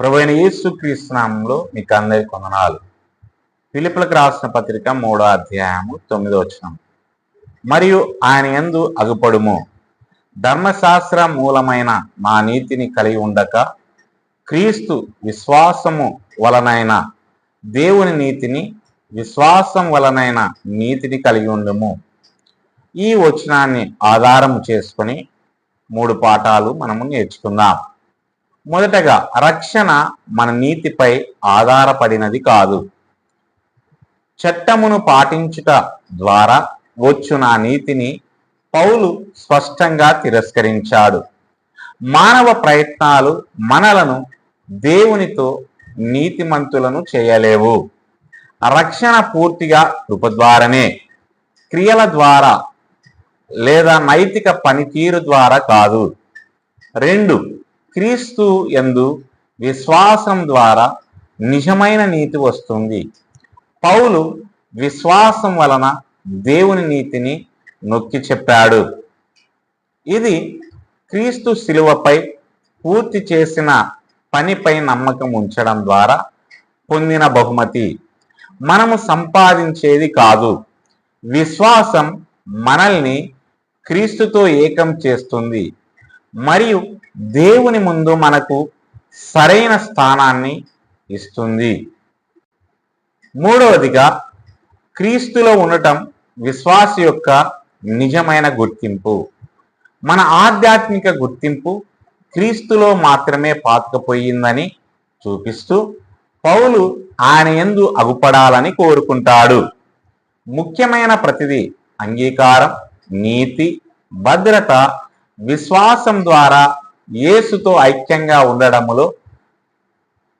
ప్రభుత్వ యేసు క్రీస్తునామంలో మీకు అందరి కొందనాలు పిలుపులకు రాసిన పత్రిక మూడో అధ్యాయము తొమ్మిదో వచనం. మరియు ఆయన ఎందు అగుపడుము. ధర్మశాస్త్ర మూలమైన మా నీతిని కలిగి ఉండక క్రీస్తు విశ్వాసము వలనైన దేవుని నీతిని విశ్వాసం వలనైన నీతిని కలిగి ఉండము. ఈ వచనాన్ని ఆధారం చేసుకొని మూడు పాఠాలు మనము నేర్చుకుందాం. మొదటగా రక్షణ మన నీతిపై ఆధారపడినది కాదు. చట్టమును పాటించుట ద్వారా వచ్చిన నీతిని పౌలు స్పష్టంగా తిరస్కరించాడు. మానవ ప్రయత్నాలు మనలను దేవునితో నీతిమంతులను చేయలేవు. రక్షణ పూర్తిగా కృప ద్వారానే క్రియల ద్వారా లేదా నైతిక పనితీరు ద్వారా కాదు. రెండు క్రీస్తు ఎందు విశ్వాసం ద్వారా నిజమైన నీతి వస్తుంది. పౌలు విశ్వాసం వలన దేవుని నీతిని నొక్కి చెప్పాడు. ఇది క్రీస్తు శిలువపై పూర్తి చేసిన పనిపై నమ్మకం ఉంచడం ద్వారా పొందిన బహుమతి. మనము సంపాదించేది కాదు. విశ్వాసం మనల్ని క్రీస్తుతో ఏకం చేస్తుంది. మరియు దేవుని ముందు మనకు సరైన స్థానాన్ని ఇస్తుంది. మూడవదిగా క్రీస్తులో ఉండటం విశ్వాస యొక్క నిజమైన గుర్తింపు. మన ఆధ్యాత్మిక గుర్తింపు క్రీస్తులో మాత్రమే పాతకపోయిందని చూపిస్తూ పౌలు ఆయన ఎందు అగుపడాలని కోరుకుంటాడు. ముఖ్యమైన ప్రతిదీ అంగీకారం నీతి భద్రత విశ్వాసం ద్వారా యేసుతో ఐక్యంగా ఉండడములో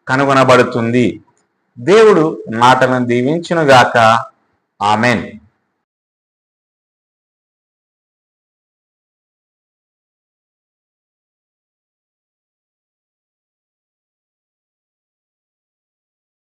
కనుగొనబడుతుంది. దేవుడు మాటలను దీవించునుగాక. ఆమెన్.